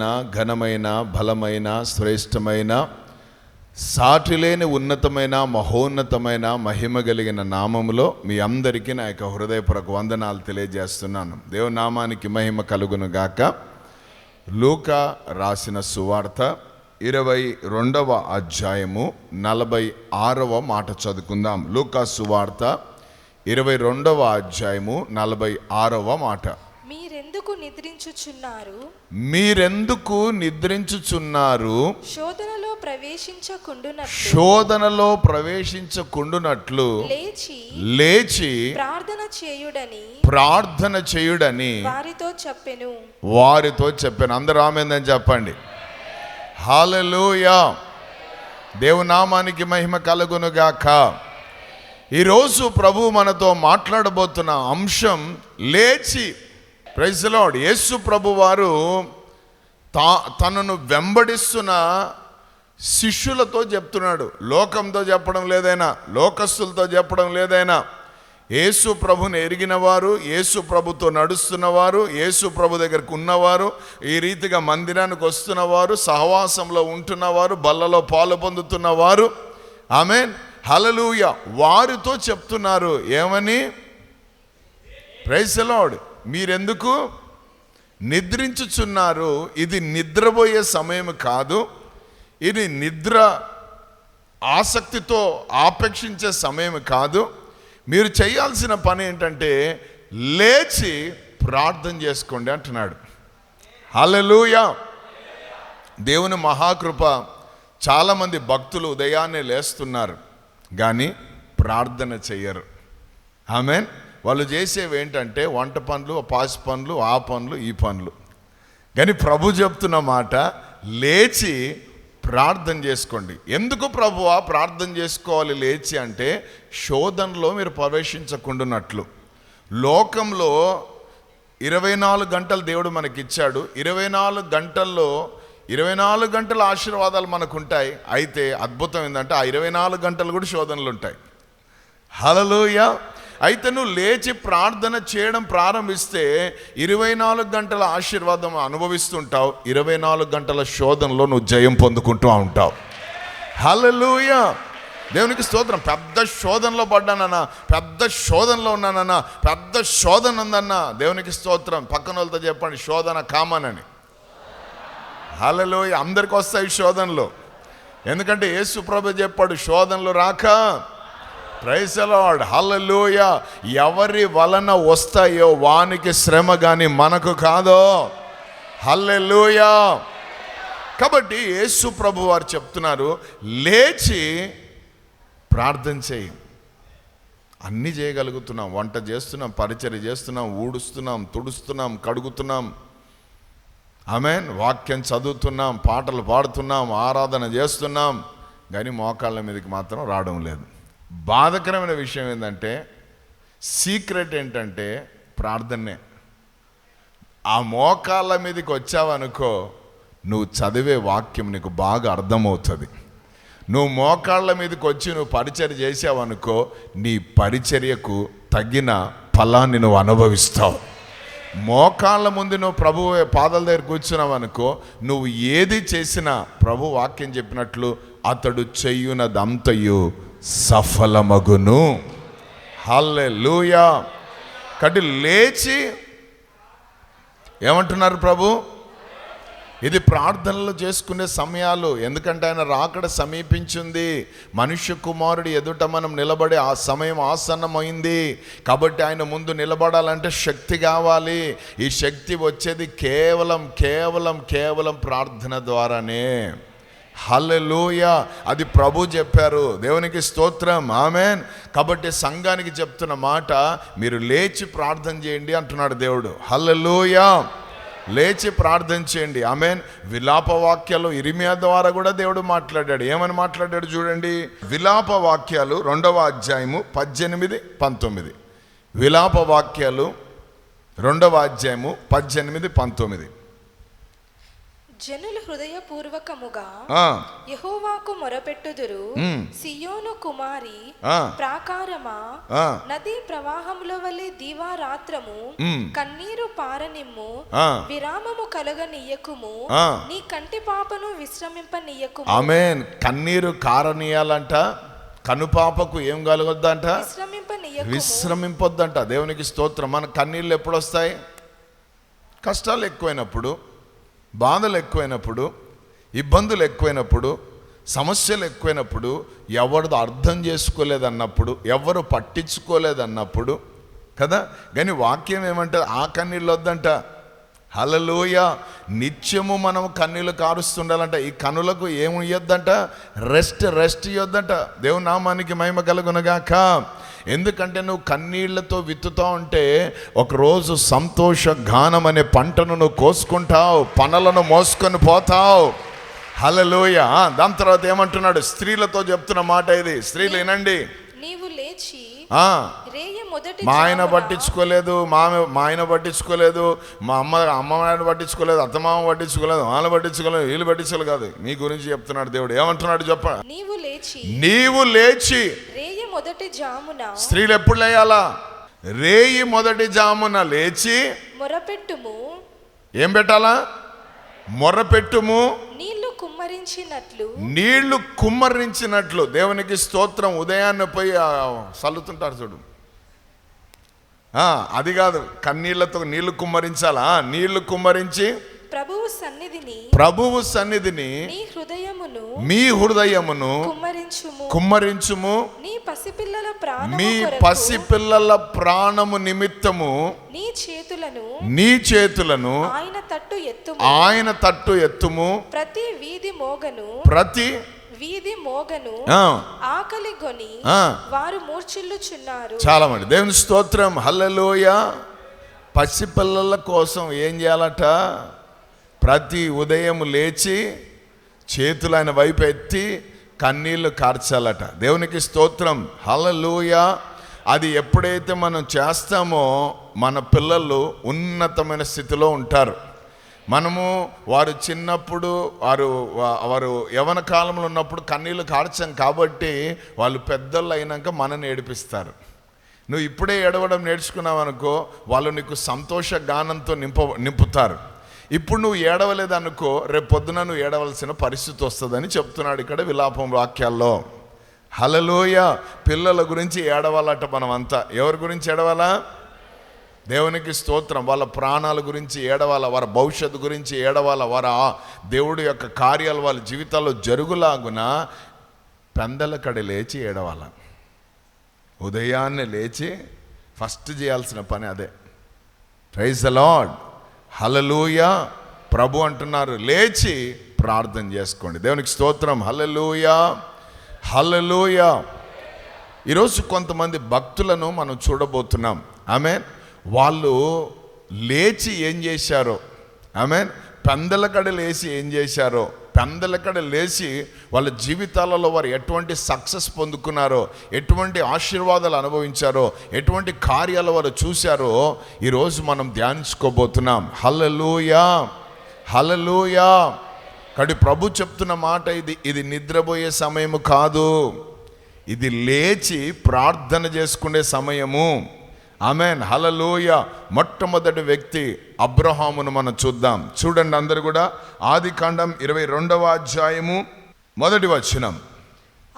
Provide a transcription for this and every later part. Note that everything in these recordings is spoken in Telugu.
దివ్యమైన ఘనమైన బలమైన శ్రేష్టమైన సాటిలేని ఉన్నతమైన మహోన్నతమైన మహిమ కలిగిన నామములో మీ అందరికీ నా యొక్క హృదయపూర్వక వందనాలు తెలియజేస్తున్నాను. దేవనామానికి మహిమ కలుగును గాక. లూకా రాసిన సువార్త ఇరవై రెండవ అధ్యాయము నలభై ఆరవ మాట చదువుకుందాం. లూకా సువార్త ఇరవై రెండవ అధ్యాయము నలభై ఆరవ మాట. నిద్రించుచున్నారు. మీరెందుకు నిద్రించుచున్నారు? శోధనలో ప్రవేశించకుండునట్లు. శోధనలో ప్రవేశించకుండునట్లు. లేచి లేచి ప్రార్థన చేయుడని ప్రార్థన చేయుడని వారితో చెప్పెను. వారితో చెప్పాను. అందరూ ఆమెందని చెప్పండి. హాలలోయా దేవునామానికి మహిమ కలుగునుగాక. ఈరోజు ప్రభు మనతో మాట్లాడబోతున్న అంశం లేచి ప్రైజ్లాడ్ యేసు ప్రభు వారు తా తనను వెంబడిస్తున్న శిష్యులతో చెప్తున్నాడు. లోకంతో చెప్పడం లేదైనా లోకస్తులతో చెప్పడం లేదైనా యేసు ప్రభుని ఎరిగిన వారు యేసు ప్రభుతో నడుస్తున్నవారు యేసు ప్రభు దగ్గరకు ఉన్నవారు ఈ రీతిగా మందిరానికి వస్తున్నవారు సహవాసంలో ఉంటున్నవారు బల్లలో పాలు పొందుతున్నవారు. ఆమె హలలుయ వారితో చెప్తున్నారు. ఏమని? ప్రైసలాడ్ మీరెందుకు నిద్రించుచున్నారు ఇది నిద్రపోయే సమయం కాదు. ఇది నిద్ర ఆసక్తితో ఆపేక్షించే సమయం కాదు. మీరు చేయాల్సిన పని ఏంటంటే లేచి ప్రార్థన చేసుకోండి అంటున్నాడు. హలలుయా దేవుని మహాకృప చాలామంది భక్తులు ఉదయాన్నే లేస్తున్నారు కానీ ప్రార్థన చెయ్యరు. ఆమెన్. వాళ్ళు చేసేవి ఏంటంటే వంట పనులు పాసి పనులు ఆ పనులు ఈ పనులు కానీ ప్రభు చెప్తున్న మాట లేచి ప్రార్థన చేసుకోండి. ఎందుకు ప్రభువా ప్రార్థన చేసుకోవాలి లేచి అంటే శోధనలో మీరు ప్రవేశించకుండానట్లు. లోకంలో ఇరవై నాలుగు గంటలు దేవుడు మనకిచ్చాడు. ఇరవై నాలుగు గంటల్లో ఇరవై నాలుగు గంటల ఆశీర్వాదాలు మనకు ఉంటాయి అయితే అద్భుతం ఏంటంటే ఆ ఇరవై నాలుగు గంటలు కూడా శోధనలు ఉంటాయి హలలోయ అయితే నువ్వు లేచి ప్రార్థన చేయడం ప్రారంభిస్తే ఇరవై నాలుగు గంటల ఆశీర్వాదం అనుభవిస్తుంటావు. ఇరవై నాలుగు గంటల శోధనలో నువ్వు జయం పొందుకుంటూ ఉంటావు. హలలుయ దేవునికి స్తోత్రం. పెద్ద శోధనలో పడ్డానన్నా పెద్ద శోధనలో ఉన్నానన్నా పెద్ద శోధన ఉందన్నా దేవునికి స్తోత్రం. పక్కన వాళ్ళతో చెప్పండి శోధన కామనని. హలలోయ అందరికి వస్తాయి శోధనలు. ఎందుకంటే యేసు ప్రభు చెప్పాడు శోధనలు రాక ప్రైసలాడ్ హల్లలోయ ఎవరి వలన వస్తాయో వానికి శ్రమ కానీ మనకు కాదో. హల్లెలూయ కాబట్టి యేసు ప్రభు వారు చెప్తున్నారు లేచి ప్రార్థన చేయి. అన్నీ చేయగలుగుతున్నాం. వంట చేస్తున్నాం పరిచర్య చేస్తున్నాం ఊడుస్తున్నాం తుడుస్తున్నాం కడుగుతున్నాం. ఆమెన్ వాక్యం చదువుతున్నాం పాటలు పాడుతున్నాం ఆరాధన చేస్తున్నాం. కానీ మోకాళ్ళ మీదకి మాత్రం రావడం లేదు. బాధకరమైన విషయం ఏంటంటే సీక్రెట్ ఏంటంటే ప్రార్థనే. ఆ మోకాళ్ళ మీదకి వచ్చావనుకో నువ్వు చదివే వాక్యం నీకు బాగా అర్థమవుతుంది. నువ్వు మోకాళ్ళ మీదకి వచ్చి నువ్వు పరిచర్య చేసావనుకో నీ పరిచర్యకు తగిన ఫలాన్ని నువ్వు అనుభవిస్తావు. మోకాళ్ళ ముందు నువ్వు ప్రభు పాదాల దగ్గర కూర్చున్నావు అనుకో నువ్వు ఏది చేసినా ప్రభు వాక్యం చెప్పినట్లు అతడు చెయ్యునదంతయు సఫలమగును. హల్లే లూయా కాబట్టి లేచి. ఏమంటున్నారు ప్రభు? ఇది ప్రార్థనలు చేసుకునే సమయాలు. ఎందుకంటే ఆయన రాకడ సమీపించింది. మనుష్య కుమారుడు ఎదుట మనం నిలబడే ఆ సమయం ఆసన్నమైంది. కాబట్టి ఆయన ముందు నిలబడాలంటే శక్తి కావాలి. ఈ శక్తి వచ్చేది కేవలం కేవలం కేవలం ప్రార్థన ద్వారానే. హలలోయ అది ప్రభు చెప్పారు. దేవునికి స్తోత్రం. ఆమెన్. కాబట్టి సంఘానికి చెప్తున్న మాట మీరు లేచి ప్రార్థన చేయండి అంటున్నాడు దేవుడు. హలలోయ లేచి ప్రార్థన చేయండి. ఆమెన్. విలాప వాక్యాలు ఇరిమియా ద్వారా కూడా దేవుడు మాట్లాడాడు. ఏమని మాట్లాడాడు చూడండి. విలాప వాక్యాలు రెండవ అధ్యాయము పద్దెనిమిది పంతొమ్మిది. విలాప వాక్యాలు రెండవ అధ్యాయము పద్దెనిమిది పంతొమ్మిది. జనులు హృదయపూర్వకముగా యెహోవాకు మొరపెట్టుదురు. సియోను కుమారి ప్రాకారమా నదీ ప్రవాహముల వలె దీవారాత్రము. కన్నీరు పారనిమ్ము. విరామము కలగనీయకుము. నీ కంటి పాపను విశ్రమింపనీయకుము. ఆమెన్. కన్నీరు కారనీయాలంట కనుపాపకు ఏం కలగొద్దంట? విశ్రమింపొద్దంట. దేవునికి స్తోత్రం. మన కన్నీళ్ళు ఎప్పుడు వస్తాయి కష్టాలు ఎక్కువైనప్పుడు. బాధలు ఎక్కువైనప్పుడు ఇబ్బందులు ఎక్కువైనప్పుడు సమస్యలు ఎక్కువైనప్పుడు ఎవరిదో అర్థం చేసుకోలేదన్నప్పుడు ఎవరు పట్టించుకోలేదన్నప్పుడు కదా? కానీ వాక్యం ఏమంటే ఆ కన్నీళ్ళు వద్దంట. హలలోయ నిత్యము మనం కన్నీళ్ళు కారుస్తుండాలంట. ఈ కనులకు ఏమి ఇవ్వద్దంట రెస్ట్ రెస్ట్ ఇవ్వద్దంట దేవునామానికి మహిమ కలుగునగాక. ఎందుకంటే నువ్వు కన్నీళ్ళతో విత్తుతా ఉంటే ఒకరోజు సంతోష గానం అనే పంటను నువ్వు కోసుకుంటావు పనులను మోసుకొని పోతావు. హలలోయ దాని తర్వాత ఏమంటున్నాడు? స్త్రీలతో చెప్తున్న మాట ఇది. స్త్రీలు వినండి. లేచి మా ఆయన పట్టించుకోలేదు మా మా ఆయన పట్టించుకోలేదు మా అమ్మ అమ్మ ఆయన పట్టించుకోలేదు అత్తమామ పట్టించుకోలేదు వాళ్ళు పట్టించుకోలేదు వీళ్ళు పట్టించుకోలేదు కాదు. మీ గురించి చెప్తున్నాడు దేవుడు. ఏమంటున్నాడు చెప్ప? నీవు లేచి నీవు లేచి రేయ మొదటి జామున స్త్రీలు ఎప్పుడు లేయాలా? రేయి మొదటి జామున లేచి మొరపెట్టుము. ఏం పెట్టాలా? మొర్ర పెట్టుము నీళ్ళు కుమ్మరించినట్లు. నీళ్ళు కుమ్మరించినట్లు. దేవునికి స్తోత్రం ఉదయాన్నే పోయి చల్లుతుంటారు చూడు. ఆ, అది కాదు కన్నీళ్ళతో నీళ్ళు కుమ్మరించాలా? నీళ్ళు కుమ్మరించి ప్రభువు సన్నిధిని ప్రభువు సన్నిధిని నీ హృదయమును మీ హృదయమును కుమ్మరించుము. కుమ్మరించుము. నీ పసిపిల్లల ప్రాణము మీ పసిపిల్లల ప్రాణము నిమిత్తము నీ చేతులను నీ చేతులను ఆయన తట్టు ఎత్తుము. ఆయన తట్టు ఎత్తుము. ప్రతి వీధి మోగను ప్రతి వీధి మోగను ఆకలి గొని వారు మూర్ఛిల్లుచున్నారు. చాలా మంది. దేవుని స్తోత్రం. హల్లెలూయ. పసిపిల్లల కోసం ఏం చేయాలట? ప్రతి ఉదయం లేచి చేతులు ఆయన వైపు ఎత్తి కన్నీళ్ళు కార్చాలట. దేవునికి స్తోత్రం. హల్లెలూయ. అది ఎప్పుడైతే మనం చేస్తామో మన పిల్లలు ఉన్నతమైన స్థితిలో ఉంటారు. మనము వారు చిన్నప్పుడు వారు వారు యవన కాలంలో ఉన్నప్పుడు కన్నీళ్ళు కార్చాం కాబట్టి వాళ్ళు పెద్దలు అయినాక మనని ఏడిపిస్తారు. నువ్వు ఇప్పుడే ఏడవడం నేర్చుకున్నావు అనుకో వాళ్ళు నీకు సంతోష గానంతో నింప నింపుతారు. ఇప్పుడు నువ్వు ఏడవలేదనుకో రేపు పొద్దున నువ్వు ఏడవలసిన పరిస్థితి వస్తుందని చెప్తున్నాడు ఇక్కడ విలాపం వాక్యాల్లో. హలలోయ పిల్లల గురించి ఏడవాలట మనం అంతా ఎవరి గురించి ఏడవాలా? దేవునికి స్తోత్రం. వాళ్ళ ప్రాణాల గురించి ఏడవాల? వారి భవిష్యత్తు గురించి ఏడవాల? వారి దేవుడి యొక్క కార్యాలు వాళ్ళ జీవితాల్లో జరుగులాగున? పెందల కడి లేచి ఏడవాల? ఉదయాన్నే లేచి ఫస్ట్ చేయాల్సిన పని అదే. ప్రైజ్ ద లాడ్ హలలుయ ప్రభు అంటున్నారు లేచి ప్రార్థన చేసుకోండి. దేవునికి స్తోత్రం. హలలుయ హలలుయ ఈరోజు కొంతమంది భక్తులను మనం చూడబోతున్నాం. ఆమె వాళ్ళు లేచి ఏం చేశారో ఆమె పెందలకడ లేచి ఏం చేశారో పెందలకడ లేచి వాళ్ళ జీవితాలలో వారు ఎటువంటి సక్సెస్ పొందుకున్నారో ఎటువంటి ఆశీర్వాదాలు అనుభవించారో ఎటువంటి కార్యాలు వారు చూశారో ఈరోజు మనం ధ్యానించుకోబోతున్నాం. హలలుయా హలలుయా కడి ప్రభు చెప్తున్న మాట ఇది ఇది నిద్రపోయే సమయము కాదు. ఇది లేచి ప్రార్థన చేసుకునే సమయము. ఆమెన్ హలలోయ మొట్టమొదటి వ్యక్తి అబ్రహామును మనం చూద్దాం. చూడండి అందరు కూడా ఆది కాండం ఇరవై రెండవ అధ్యాయము మొదటి వచనం.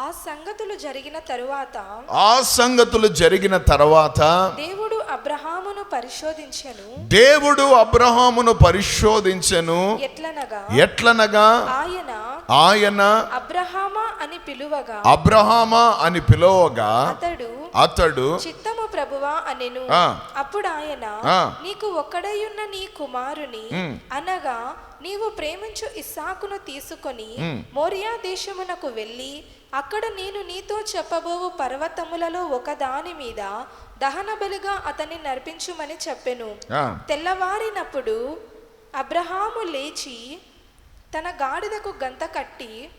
ఆ సంగతులు జరిగిన తరువాత ఆ సంగతులు జరిగిన తర్వాత దేవుడు అబ్రహామును పరిశోధించెను? దేవుడు అబ్రహామును పరిశోధించెను. ఎట్లనగా? ఎట్లనగా? ఆయన? ఆయన. అబ్రహామా అని పిలువగా? అబ్రహామా అని పిలవగా? అతడు అతడు. చిత్తము ప్రభువా అనెను. అప్పుడు ఆయన. నీకు ఒక్కడైయున్న నీ కుమారుని. అనగా నీవు ప్రేమించు ఇస్సాకును తీసుకొని. మోరియా దేశమునకు వెళ్ళి అక్కడ నేను నీతో చెప్పబోవు పర్వతములలో ఒకదాని మీద దహన బలిగా అతన్ని నర్పించుమని చెప్పెను. తెల్లవారినప్పుడు అబ్రహాము లేచి తన గాడిదకు గంత కట్టి.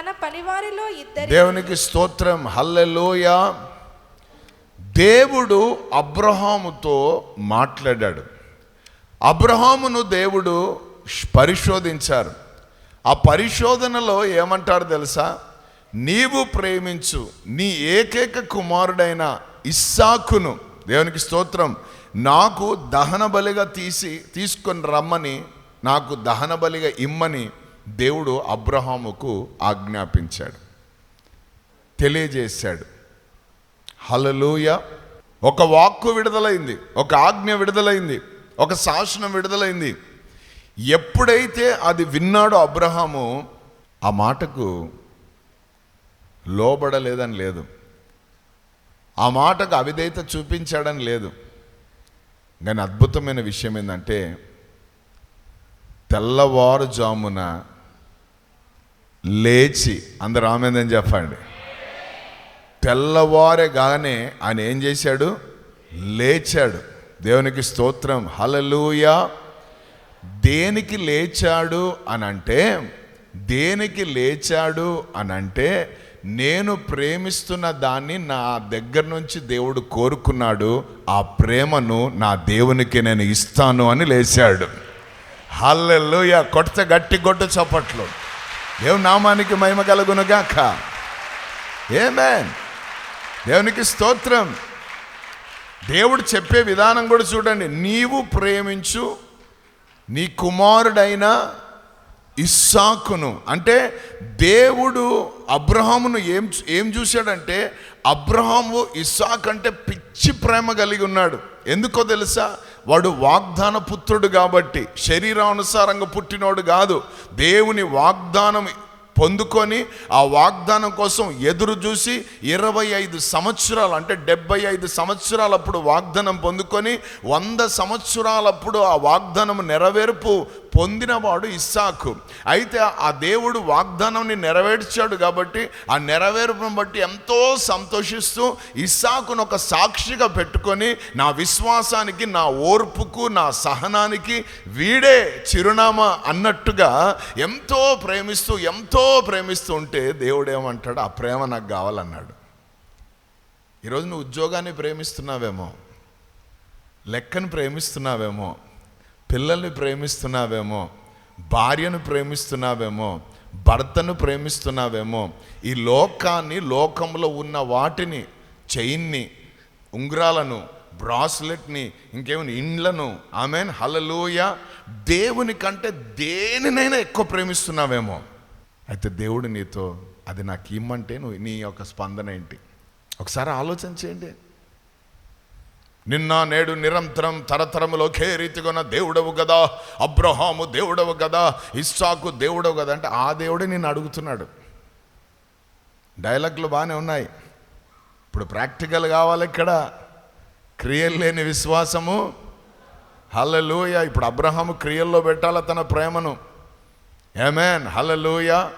తన పనివారిలో ఇద్దరి దేవునికి స్తోత్రం. హల్లెలూయ. దేవుడు అబ్రహాముతో మాట్లాడాడు. అబ్రహామును దేవుడు పరిశోధించారు. ఆ పరిశోధనలో ఏమంటారు తెలుసా? నీవు ప్రేమించు నీ ఏకైక కుమారుడైన ఇస్సాకును దేవునికి స్తోత్రం నాకు దహన బలిగా తీసి తీసుకొని రమ్మని నాకు దహన బలిగా ఇమ్మని దేవుడు అబ్రహాముకు ఆజ్ఞాపించాడు. తెలియజేశాడు. హలలుయ ఒక వాక్కు విడుదలైంది ఒక ఆజ్ఞ విడుదలైంది ఒక శాసనం విడుదలైంది. ఎప్పుడైతే అది విన్నాడో అబ్రహాము ఆ మాటకు లోబడలేదని లేదు. ఆ మాటకు అవిధేయత చూపించాడని లేదు. కానీ అద్భుతమైన విషయం ఏంటంటే తెల్లవారుజామున లేచి అందరు ఆమెందని చెప్పండి. తెల్లవారగానే ఆయన ఏం చేశాడు? లేచాడు. దేవునికి స్తోత్రం. హలలుయా దేనికి లేచాడు అని అంటే దేనికి లేచాడు అని అంటే నేను ప్రేమిస్తున్న దాన్ని నా దగ్గర నుంచి దేవుడు కోరుకున్నాడు ఆ ప్రేమను నా దేవునికి నేను ఇస్తాను అని లేచాడు. హల్లెల్లుయ కొట్ట గట్టి గొడ్డ చప్పట్లు. దేవుని నామానికి మహిమ కలుగునుగాక. ఏమే దేవునికి స్తోత్రం. దేవుడు చెప్పే విధానం కూడా చూడండి. నీవు ప్రేమించు నీ కుమారుడైన ఇస్సాకును. అంటే దేవుడు అబ్రహామును ఏం ఏం చూశాడంటే అబ్రహాము ఇస్సాక్ అంటే పిచ్చి ప్రేమ కలిగి ఉన్నాడు. ఎందుకో తెలుసా? వాడు వాగ్దాన పుత్రుడు కాబట్టి శరీరానుసారంగా పుట్టినోడు కాదు. దేవుని వాగ్దానం పొందుకొని ఆ వాగ్దానం కోసం ఎదురు చూసి ఇరవై ఐదు సంవత్సరాలు అంటే డెబ్బై ఐదు సంవత్సరాలప్పుడు వాగ్దానం పొందుకొని వంద సంవత్సరాలప్పుడు ఆ వాగ్దానం నెరవేర్పు పొందినవాడు ఇస్సాకు. అయితే ఆ దేవుడు వాగ్దానాన్ని నెరవేర్చాడు కాబట్టి ఆ నెరవేర్పును బట్టి ఎంతో సంతోషిస్తూ ఇస్సాకును ఒక సాక్షిగా పెట్టుకొని నా విశ్వాసానికి నా ఓర్పుకు నా సహనానికి వీడే చిరునామా అన్నట్టుగా ఎంతో ప్రేమిస్తూ ఎంతో ప్రేమిస్తూ ఉంటే దేవుడు ఏమంటాడు ఆ ప్రేమ నాకు కావాలన్నాడు. ఈరోజు నువ్వు ఉద్యోగాన్ని ప్రేమిస్తున్నావేమో లెక్కను ప్రేమిస్తున్నావేమో పిల్లల్ని ప్రేమిస్తున్నావేమో భార్యను ప్రేమిస్తున్నావేమో భర్తను ప్రేమిస్తున్నావేమో ఈ లోకాన్ని లోకంలో ఉన్న వాటిని చైన్ని ఉంగరాలను బ్రాస్లెట్ని ఇంకేమైనా ఇండ్లను ఆమెన్ హలలోయ దేవుని కంటే దేనినైనా ఎక్కువ ప్రేమిస్తున్నావేమో. అయితే దేవుడు నీతో అది నాకు ఇమ్మంటే నువ్వు నీ యొక్క స్పందన ఏంటి? ఒకసారి ఆలోచన చేయండి. నిన్న నేడు నిరంతరం తరతరములు ఒకే రీతిగా ఉన్న దేవుడవు కదా అబ్రహాము దేవుడవు కదా ఇస్సాకు దేవుడవు కదా అంటే ఆ దేవుడే నేను అడుగుతున్నాడు. డైలాగ్లు బాగానే ఉన్నాయి. ఇప్పుడు ప్రాక్టికల్ కావాలి ఇక్కడ. క్రియలు లేని విశ్వాసము. హల్లెలూయ. ఇప్పుడు అబ్రహాము క్రియల్లో పెట్టాల తన ప్రేమను? ఏమేన్ హలలోయ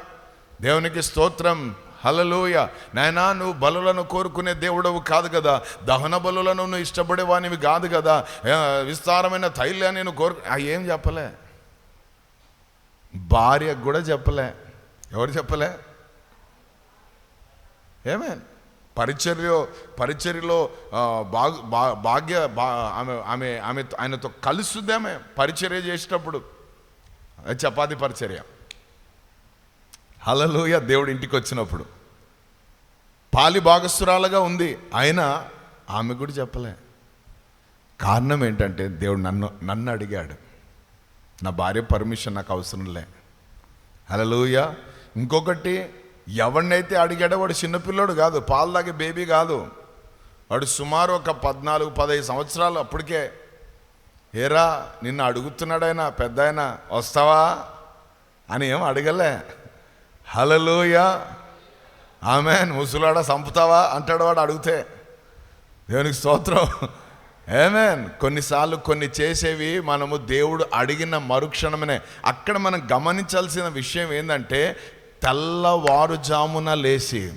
దేవునికి స్తోత్రం. హలలోయ నాయనా నువ్వు బలులను కోరుకునే దేవుడవు కాదు కదా. దహన బలులను నువ్వు ఇష్టపడేవానివి కాదు కదా. విస్తారమైన తైల్యాన్ని నేను కోరు ఏం చెప్పలే? భార్యకు కూడా చెప్పలే. ఎవరు చెప్పలే? ఏమే పరిచర్యో పరిచర్యలో బాగ్ బా- భాగ్య బా ఆమె ఆమె ఆమె ఆయనతో కలుస్తుందేమే పరిచర్య చేసేటప్పుడు. అది చపాతి పరిచర్య. హలలోయ దేవుడు ఇంటికి వచ్చినప్పుడు. పాలి భాగస్వరాలుగా ఉంది. ఆయన ఆమె కూడా చెప్పలే. కారణం ఏంటంటే దేవుడు నన్ను నన్ను అడిగాడు. నా భార్య పర్మిషన్ నాకు అవసరం లే. హలలోయ ఇంకొకటి ఎవరినైతే అడిగాడో వాడు చిన్నపిల్లోడు కాదు పాలు తాగే బేబీ కాదు. వాడు సుమారు ఒక పద్నాలుగు పదహైదు సంవత్సరాలు అప్పటికే ఏరా నిన్ను అడుగుతున్నాడైనా పెద్ద అయినా వస్తావా? అని ఏం అడగలే. హలలోయ ఆమె ముసలాడ సంపుతావా? అంటాడు వాడు అడిగితే. దేవునికి స్తోత్రం. ఏమేన్ కొన్నిసార్లు కొన్ని చేసేవి మనము దేవుడు అడిగిన మరుక్షణమనే. అక్కడ మనం గమనించాల్సిన విషయం ఏంటంటే తెల్లవారుజామున లేచి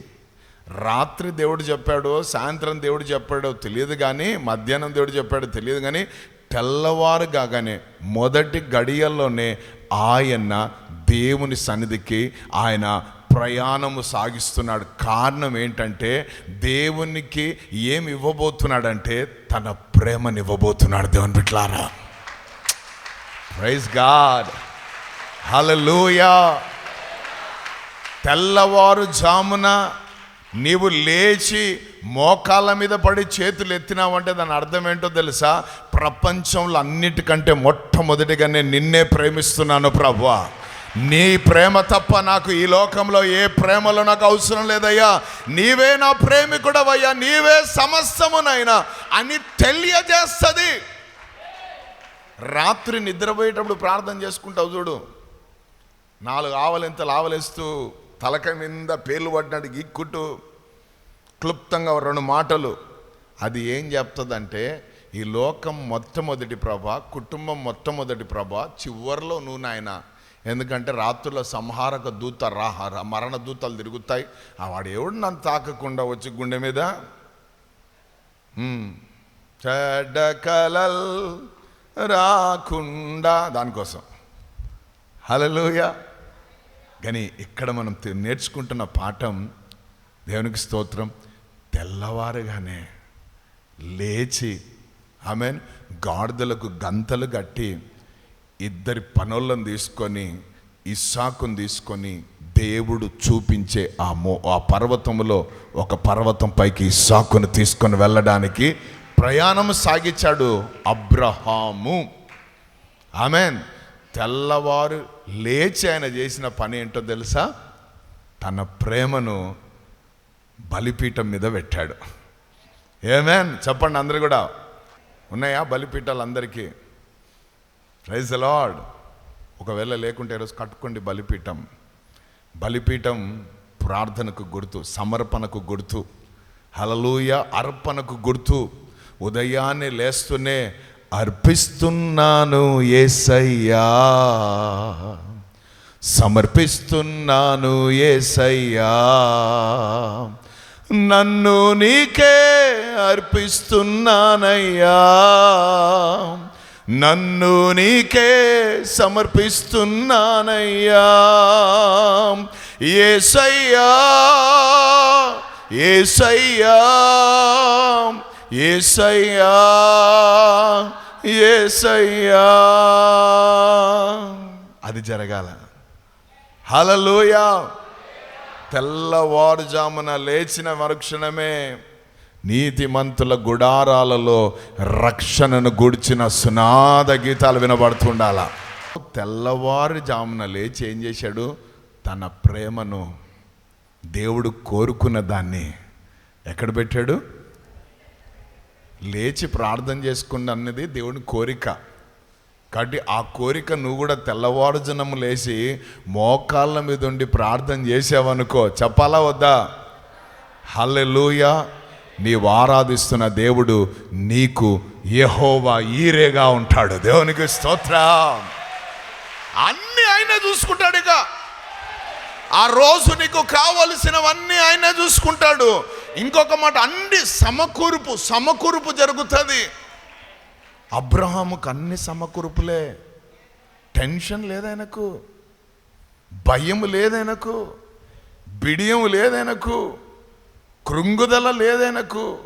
రాత్రి దేవుడు చెప్పాడు సాయంత్రం దేవుడు చెప్పాడో తెలియదు కానీ మధ్యాహ్నం దేవుడు చెప్పాడో తెలియదు కానీ తెల్లవారు కాగానే మొదటి గడియల్లోనే ఆయన దేవుని సన్నిధికి ఆయన ప్రయాణము సాగిస్తున్నాడు. కారణం ఏంటంటే దేవునికి ఏమి ఇవ్వబోతున్నాడంటే తన ప్రేమని ఇవ్వబోతున్నాడు దేవుని బిట్లారా ప్రైజ్ గాడ్ తెల్లవారు జామున నీవు లేచి మోకాళ్ళ మీద పడి చేతులు ఎత్తినావంటే దాని అర్థం ఏంటో తెలుసా? ప్రపంచంలో అన్నిటికంటే మొట్టమొదటిగా నేను నిన్నే ప్రేమిస్తున్నాను ప్రభా. నీ ప్రేమ తప్ప నాకు ఈ లోకంలో ఏ ప్రేమలో నాకు అవసరం లేదయ్యా. నీవే నా ప్రేమికుడవయ్యా. నీవే సమస్తమునైనా అని తెలియజేస్తుంది. రాత్రి నిద్రపోయేటప్పుడు ప్రార్థన చేసుకుంటావు చూడు. నాలుగు ఆవలింత లావలేస్తూ తలక మీద పేర్లు పడినట్టు గిక్కుట్టు క్లుప్తంగా రెండు మాటలు. అది ఏం చెప్తుందంటే ఈ లోకం మొట్టమొదటి ప్రభ కుటుంబం మొట్టమొదటి ప్రభ చివరిలో నువ్వు నాయన. ఎందుకంటే రాత్రుల సంహారక దూత రాహార మరణ దూతలు తిరుగుతాయి. ఆ వాడు ఎవడు నన్ను తాకకుండా వచ్చి గుండె మీద? చెడ్డ కలల్ రాకుండా దానికోసం. హలలోయ కానీ ఇక్కడ మనం నేర్చుకుంటున్న పాఠం దేవునికి స్తోత్రం. తెల్లవారుగానే లేచి ఆమె గాడిదలకు గంతలు కట్టి ఇద్దరి పనులను తీసుకొని ఇస్సాకుని తీసుకొని దేవుడు చూపించే ఆ మో ఆ పర్వతంలో ఒక పర్వతం పైకి ఇస్సాకును తీసుకొని వెళ్ళడానికి ప్రయాణం సాగించాడు అబ్రహాము. ఆమెన్. తెల్లవారు లేచి ఆయన చేసిన పని ఏంటో తెలుసా? తన ప్రేమను బలిపీఠం మీద పెట్టాడు. ఏమేన్ చెప్పండి అందరు కూడా. ఉన్నాయా బలిపీఠాలు అందరికీ ప్రైజ్ లార్డ్ ఒకవేళ లేకుంటే ఈరోజు కట్టుకోండి బలిపీఠం. బలిపీఠం ప్రార్థనకు గుర్తు సమర్పణకు గుర్తు హలలుయ అర్పణకు గుర్తు ఉదయాన్నే లేస్తూనే అర్పిస్తున్నాను ఏసయ్యా. సమర్పిస్తున్నాను ఏసయ్యా. నన్ను నీకే అర్పిస్తున్నానయ్యా. నన్ను నీకే సమర్పిస్తున్నానయ్యా. ఏసయ్యా ఏసయ్యా ఏసయ్యా ఏసయ్యా. అది జరగాల. హలలోయ తెల్లవారుజామున లేచిన మరుక్షణమే నీతిమంతుల గుడారాలలో రక్షణను గుడిచిన సునాద గీతాలు వినబడుతుండాల? తెల్లవారుజామున లేచి ఏం చేశాడు? తన ప్రేమను దేవుడు కోరుకున్న దాన్ని ఎక్కడ పెట్టాడు? లేచి ప్రార్థన చేసుకున్న అన్నది దేవుని కోరిక. కాబట్టి ఆ కోరిక నువ్వు కూడా తెల్లవారుజనము లేచి మోకాళ్ళ మీద ఉండి ప్రార్థన చేసావనుకో. చెప్పాలా వద్దా? హల్లెలూయా. నీవు ఆరాధిస్తున్న దేవుడు నీకు యహోవా ఈరేగా ఉంటాడు. దేవునికి స్తోత్రం. అన్ని ఆయన చూసుకుంటాడు ఇక ఆ రోజు నీకు కావలసినవన్నీ ఆయన చూసుకుంటాడు. ఇంకొక మాట అన్ని సమకూర్పు సమకూర్పు జరుగుతుంది. అబ్రహాముకు అన్ని సమకూర్పులే. టెన్షన్ లేదైనకు భయం లేదైనకు బిడియం లేదైనకు కృంగుదల లేదైనకు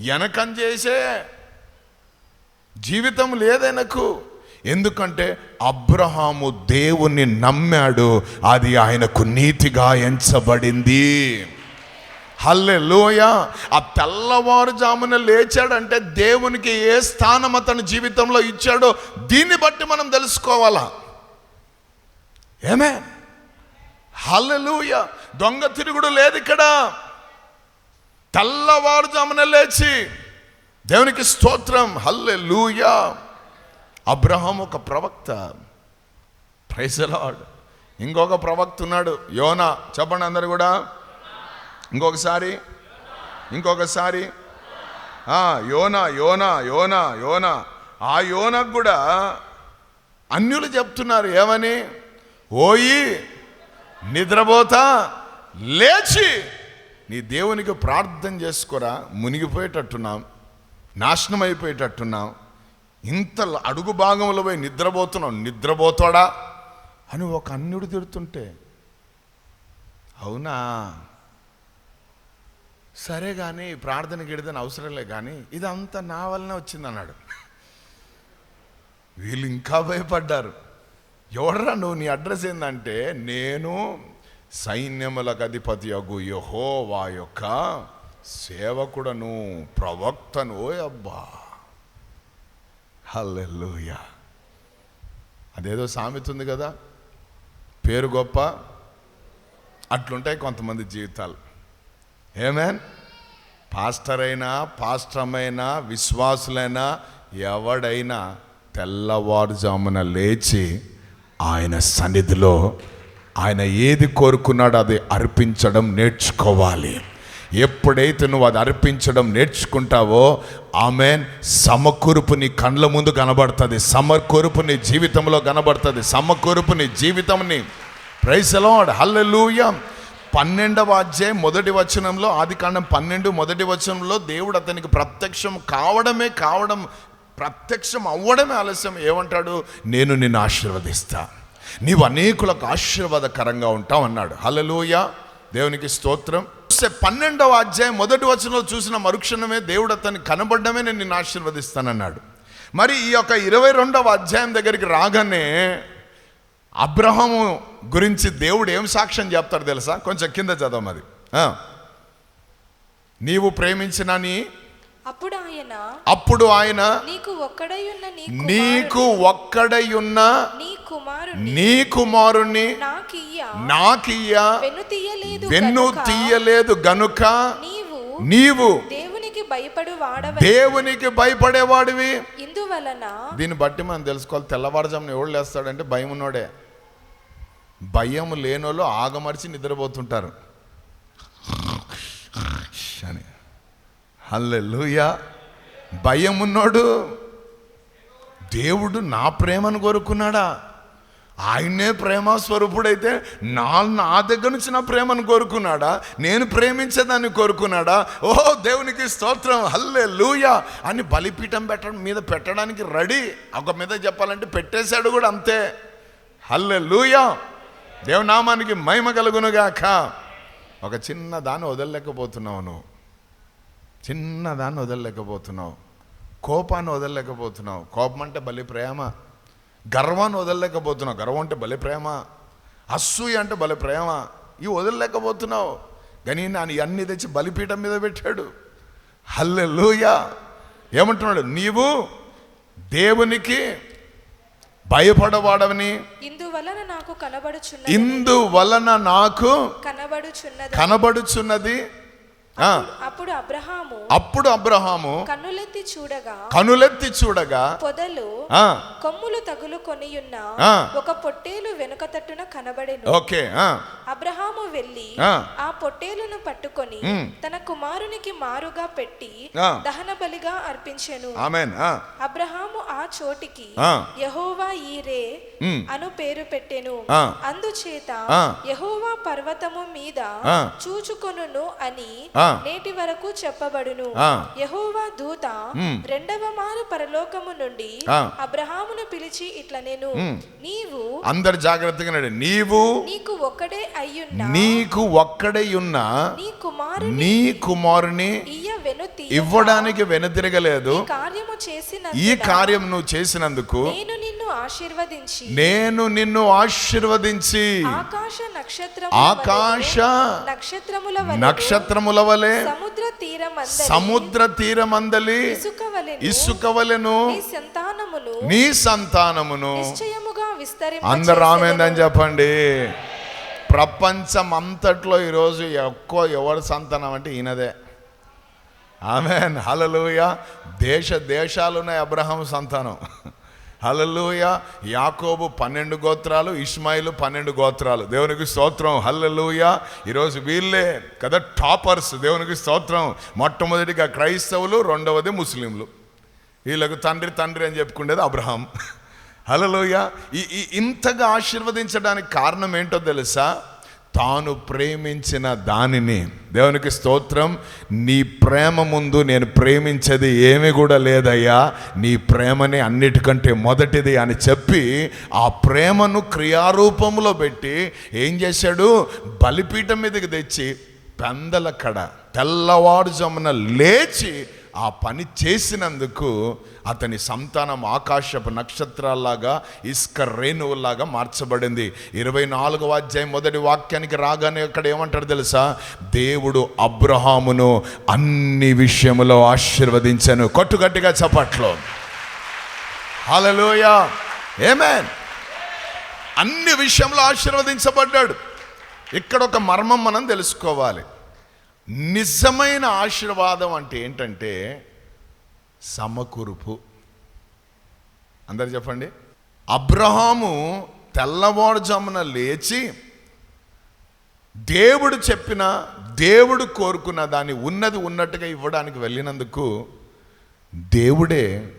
వెనకంజేసే జీవితం లేదైనకు. ఎందుకంటే అబ్రహాము దేవుణ్ణి నమ్మాడు అది ఆయనకు నీతిగా ఎంచబడింది. హల్లెలూయ! ఆ తెల్లవారుజామున లేచాడంటే దేవునికి ఏ స్థానం అతని జీవితంలో ఇచ్చాడో దీన్ని బట్టి మనం తెలుసుకోవాలా? ఏమే? హల్లెలూయ! దొంగ తిరుగుడు లేదు ఇక్కడ. తెల్లవారుజామున లేచి దేవునికి స్తోత్రం. హల్లెలూయ. అబ్రహాం ఒక ప్రవక్త. ప్రైజలాడ్ ఇంకొక ప్రవక్త ఉన్నాడు. యోనా. చెప్పండి అందరు కూడా. ఇంకొకసారి. ఇంకొకసారి. యోనా యోనా యోనా యోనా. ఆ యోనకు కూడా అన్యులు చెప్తున్నారు. ఏమని? ఓయి నిద్రపోతా లేచి. నీ దేవునికి ప్రార్థన చేసుకోరా మునిగిపోయేటట్టున్నాం నాశనం అయిపోయేటట్టున్నాం ఇంత అడుగు భాగంలో పోయి నిద్రపోతున్నాం నిద్రపోతాడా అని ఒక అన్యుడు తిడుతుంటే అవునా? సరే కానీ ప్రార్థన గిడదని అవసరంలే కానీ ఇదంతా నా వల్లనే వచ్చింది అన్నాడు వీళ్ళు ఇంకా భయపడ్డారు. ఎవడరా నువ్వు నీ అడ్రస్ ఏంటంటే నేను సైన్యములకు అధిపతి అగు యహోవా యొక్క సేవకుడను ప్రవక్తను అబ్బా! హల్లెలూయా! అదేదో సామెత ఉంది కదా? పేరు గొప్ప? అట్లుంటాయి కొంతమంది జీవితాలు. ఏమేన్ పాస్టర్ అయినా పాస్టమైనా విశ్వాసులైనా ఎవడైనా తెల్లవారుజామున లేచి ఆయన సన్నిధిలో ఆయన ఏది కోరుకున్నాడో అది అర్పించడం నేర్చుకోవాలి. ఎప్పుడైతే నువ్వు అది అర్పించడం నేర్చుకుంటావో ఆమె సమకూర్పు నీ కండ్ల ముందు కనబడుతుంది. సమకూర్పు నీ జీవితంలో కనబడుతుంది. సమకూర్పు నీ జీవితంని ప్రైసలాడ్ హల్లెలూయ పన్నెండవ అధ్యాయం మొదటి వచనంలో ఆది కాండం పన్నెండు మొదటి వచనంలో దేవుడు అతనికి ప్రత్యక్షం కావడమే కావడం ప్రత్యక్షం అవ్వడమే ఆలస్యం. ఏమంటాడు? నేను నిన్ను ఆశీర్వదిస్తాను నీవు అనేకులకు ఆశీర్వాదకరంగా ఉంటావు అన్నాడు. హల్లెలూయ. దేవునికి స్తోత్రం. చూస్తే పన్నెండవ అధ్యాయం మొదటి వచనంలో చూసిన మరుక్షణమే దేవుడు అతనికి కనబడ్డమే నేను నిన్ను ఆశీర్వదిస్తానన్నాడు. మరి ఈ యొక్క ఇరవై రెండవ అధ్యాయం దగ్గరికి రాగానే అబ్రహము గురించి దేవుడు ఏం సాక్ష్యం చెప్తాడు తెలుసా? కొంచెం కింద చదవం అది. ఆ. నీవు ప్రేమించిన నీ అప్పుడు ఆయన అప్పుడు ఆయన నీకు ఒక్కడై ఉన్న నీ నీకు ఒక్కడై ఉన్న నీ కుమారుని నీ కుమారుణ్ణి నాకియ్య. వెన్ను తీయలేదు గనుక. నీవు దేవునికి భయపడు దేవునికి భయపడేవాడివి. ఇందువలన దీన్ని బట్టి మనం తెలుసుకోవాలి. తెల్లవారుజామున ఎవడు లేస్తాడంటే భయం ఉన్నోడే. భయం లేనోళ్ళు ఆగమరిచి నిద్రపోతుంటారు. అని. హల్లెలూయా. భయం ఉన్నోడు దేవుడు నా ప్రేమను కోరుకున్నాడా? ఆయనే ప్రేమ స్వరూపుడైతే నా నా దగ్గర నుంచి నా ప్రేమను కోరుకున్నాడా? నేను ప్రేమించేదాన్ని కోరుకున్నాడా? ఓహో దేవునికి స్తోత్రం హల్లే లూయా అని బలిపీఠం పెట్టడం మీద పెట్టడానికి రెడీ. ఒక మీద చెప్పాలంటే పెట్టేశాడు కూడా అంతే. హల్లే లూయా దేవునామానికి మహిమ కలుగునుగాక. ఒక చిన్న దాన్ని వదలలేకపోతున్నావు నువ్వు. చిన్న దాన్ని వదలలేకపోతున్నావు. కోపాన్ని వదలలేకపోతున్నావు. కోపం అంటే బలి ప్రేమ. గర్వాన్ని వదలలేకపోతున్నావు. గర్వం అంటే బలి ప్రేమ. అసూయ అంటే బలి ప్రేమ. ఇవి వదలలేకపోతున్నావు. కానీ నేను అన్ని తెచ్చి బలిపీఠం మీద పెట్టాడు. హల్లెలూయా. ఏమంటున్నాడు? నీవు దేవునికి భయపడవాడవని. ఇందువలన నాకు కనబడుచున్నది. ఇందువలన నాకు కనబడుచున్నది. కనబడుచున్నది. అప్పుడు అబ్రహాము అప్పుడు అబ్రహాము కన్నులెత్తి చూడగా కనులెత్తి చూడగా పొదలు కొమ్ములు తగులు కొనియున్న ఆ. ఒక పొట్టేలు వెనుక తట్టున కనబడెను ఓకే అబ్రహాము వెళ్ళి ఆ. పొట్టేలును పట్టుకొని. తన కుమారునికి మారుగా పెట్టి. దహన బలిగా అర్పించెను అబ్రహాము ఆ చోటికి. యహోవా ఈరే. అను పేరు పెట్టెను. అందుచేత. యహోవా పర్వతము మీద. చూచుకొనును అని. నేటి వరకు చెప్పబడును. యహోవా దూత. రెండవ మారు పరలోకము నుండి. అబ్రహామును పిలిచి ఇట్లా నేను నీవు అందరు జాగ్రత్తగా. నీవు నీకు ఒక్కడే అయ్యున్నా నీకు ఒక్కడై ఉన్న నీ కుమారు నీ కుమారుని ఇవ్వడానికి వెనుతిరగలేదు కార్యము చేసిన ఈ కార్యం నువ్వు చేసినందుకు నేను ఆశీర్వదించి. నేను నిన్ను ఆశీర్వదించి. ఆకాశ నక్షత్రము ఆకాశ నక్షత్రముల వలె నక్షత్రముల వలె సముద్ర తీరమందలి సముద్ర తీరమందలి ఇసుక వలెను ఇసుక వలెను నీ సంతానమును నీ సంతానమును. నిశ్చయముగా అందరు రామేందని చెప్పండి. ప్రపంచం అంతట్లో ఈరోజు ఎక్కువ ఎవరి సంతానం అంటే ఈయనదే. ఆమె హలలుయ దేశ దేశాలున్నాయి అబ్రహాం సంతానం. హలలుయ యాకోబు పన్నెండు గోత్రాలు ఇస్మాయిల్ పన్నెండు గోత్రాలు. దేవునికి స్తోత్రం. హల్లలోయ. ఈరోజు వీళ్ళే కదా టాపర్స్. దేవునికి స్తోత్రం. మొట్టమొదటిగా క్రైస్తవులు రెండవది ముస్లింలు. వీళ్ళకు తండ్రి తండ్రి అని చెప్పుకునేది అబ్రహాం. హలలోయ ఈ ఇంతగా ఆశీర్వదించడానికి కారణం ఏంటో తెలుసా? తాను ప్రేమించిన దానిని. దేవునికి స్తోత్రం నీ ప్రేమ ముందు నేను ప్రేమించేది ఏమీ కూడా లేదయ్యా. నీ ప్రేమని అన్నిటికంటే మొదటిది అని చెప్పి ఆ ప్రేమను క్రియారూపంలో పెట్టి ఏం చేశాడు? బలిపీఠం మీదకి తెచ్చి పెందల కడ తెల్లవారుజామున లేచి ఆ పని చేసినందుకు అతని సంతానం ఆకాశపు నక్షత్రాల్లాగా ఇసుక రేణువుల్లాగా మార్చబడింది. ఇరవై నాలుగవ అధ్యాయం మొదటి వాక్యానికి రాగానే అక్కడ ఏమంటారు తెలుసా? దేవుడు అబ్రహామును అన్ని విషయంలో ఆశీర్వదించాను. కొట్టుగట్టిగా చప్పట్లో. హల్లెలూయా. ఏమేన్ అన్ని విషయంలో ఆశీర్వదించబడ్డాడు. ఇక్కడ ఒక మర్మం మనం తెలుసుకోవాలి. నిజమైన ఆశీర్వాదం అంటే ఏంటంటే సమకూర్పు. అందరు చెప్పండి. అబ్రహాము తెల్లవారుజామున లేచి దేవుడు చెప్పిన దేవుడు కోరుకున్న దాన్ని ఉన్నది ఉన్నట్టుగా ఇవ్వడానికి వెళ్ళినందుకు దేవుడే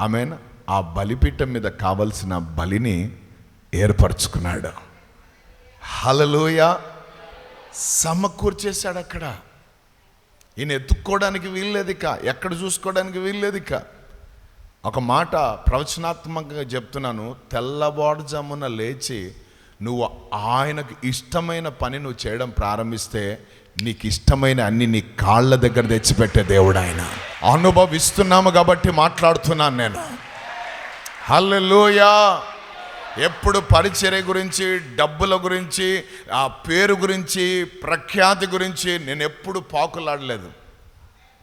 ఆమెను ఆ బలిపీఠం మీద కావలసిన బలిని ఏర్పరచుకున్నాడు. హలలోయ సమకూర్చేశాడు అక్కడ. ఈయన ఎత్తుక్కోవడానికి వీల్లేదిక. ఎక్కడ చూసుకోవడానికి వీల్లేదిక. ఒక మాట ప్రవచనాత్మకంగా చెప్తున్నాను. తెల్లవారుజామున లేచి నువ్వు ఆయనకు ఇష్టమైన పని నువ్వు చేయడం ప్రారంభిస్తే నీకు ఇష్టమైన అన్ని నీ కాళ్ళ దగ్గర తెచ్చిపెట్టే దేవుడు ఆయన అనుభవిస్తున్నాము కాబట్టి మాట్లాడుతున్నాను నేను. హల్లెలూయా! ఎప్పుడు పరిచర్య గురించి డబ్బుల గురించి ఆ పేరు గురించి ప్రఖ్యాతి గురించి నేను ఎప్పుడు పాకులాడలేదు.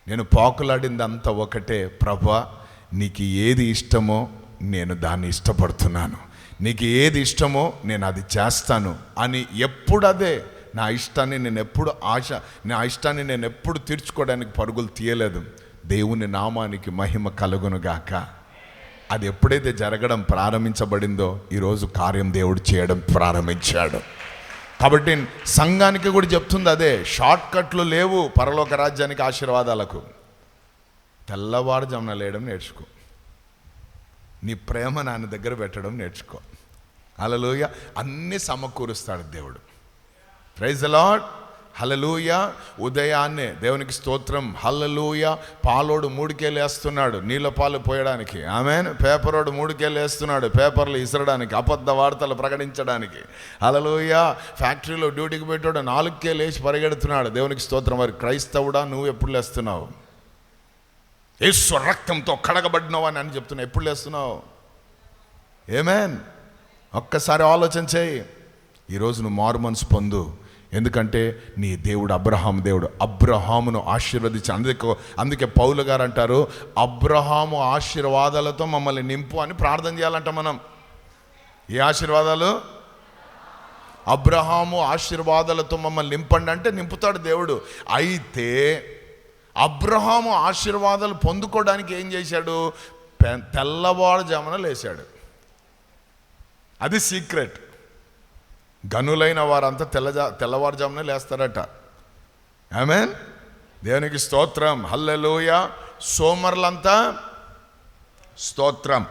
నేను పాకులాడింది అంతా ఒకటే ప్రభా నీకు ఏది ఇష్టమో నేను దాన్ని ఇష్టపడుతున్నాను. నీకు ఏది ఇష్టమో నేను అది చేస్తాను అని ఎప్పుడు అదే. నా ఇష్టాన్ని నేను ఎప్పుడు ఆశ నా ఇష్టాన్ని నేను ఎప్పుడు తీర్చుకోవడానికి పరుగులు తీయలేదు. దేవుని నామానికి మహిమ కలుగునుగాక అది ఎప్పుడైతే జరగడం ప్రారంభించబడిందో ఈరోజు కార్యం దేవుడు చేయడం ప్రారంభించాడు. కాబట్టి సంఘానికి కూడా చెప్తుంది అదే షార్ట్ కట్లు లేవు పరలోక రాజ్యానికి ఆశీర్వాదాలకు. తెల్లవారుజామున లేయడం నేర్చుకో. నీ ప్రేమ నాన్న దగ్గర పెట్టడం నేర్చుకో. అలలోయ అన్నీ సమకూరుస్తాడు దేవుడు. ప్రైజ్ అలాట్ హలలూయ ఉదయాన్నే దేవునికి స్తోత్రం. హల్లలూయ. పాలోడు మూడుకేళ్ళు వేస్తున్నాడు. నీళ్ళ పాలు పోయడానికి. ఆమె పేపరోడు మూడుకేళ్ళు వేస్తున్నాడు. పేపర్లు ఇసరడానికి. అబద్ధ వార్తలు ప్రకటించడానికి. హలలూయ ఫ్యాక్టరీలో డ్యూటీకి పెట్టాడు నాలుగుకే వేసి పరిగెడుతున్నాడు. దేవునికి స్తోత్రం. మరి క్రైస్తవుడా? నువ్వు ఎప్పుడు లేస్తున్నావు? యేసు రక్తంతో కడగబడినవా అని అని చెప్తున్నావు ఎప్పుడు లేస్తున్నావు? ఏమేన్ ఒక్కసారి ఆలోచన చేయి. ఈరోజు నువ్వు మారు మనసు పొందు. ఎందుకంటే నీ దేవుడు అబ్రహాం దేవుడు. అబ్రహామును ఆశీర్వదించి అందుకే అందుకే పౌలు గారు అంటారు అబ్రహాము ఆశీర్వాదాలతో మమ్మల్ని నింపు అని ప్రార్థన చేయాలంట మనం. ఏ ఆశీర్వాదాలు? అబ్రహాము ఆశీర్వాదాలతో మమ్మల్ని నింపండి అంటే నింపుతాడు దేవుడు. అయితే అబ్రహాము ఆశీర్వాదాలు పొందుకోవడానికి ఏం చేశాడు? పె- తెల్లవారుజామున లేచాడు. అది సీక్రెట్. గనులైన వారంతా తెల్లజా తెల్లవారుజామునే లేస్తారట. ఆమెన్ దేవునికి స్తోత్రం. హల్లెలోయ సోమర్లంతా స్తోత్రం.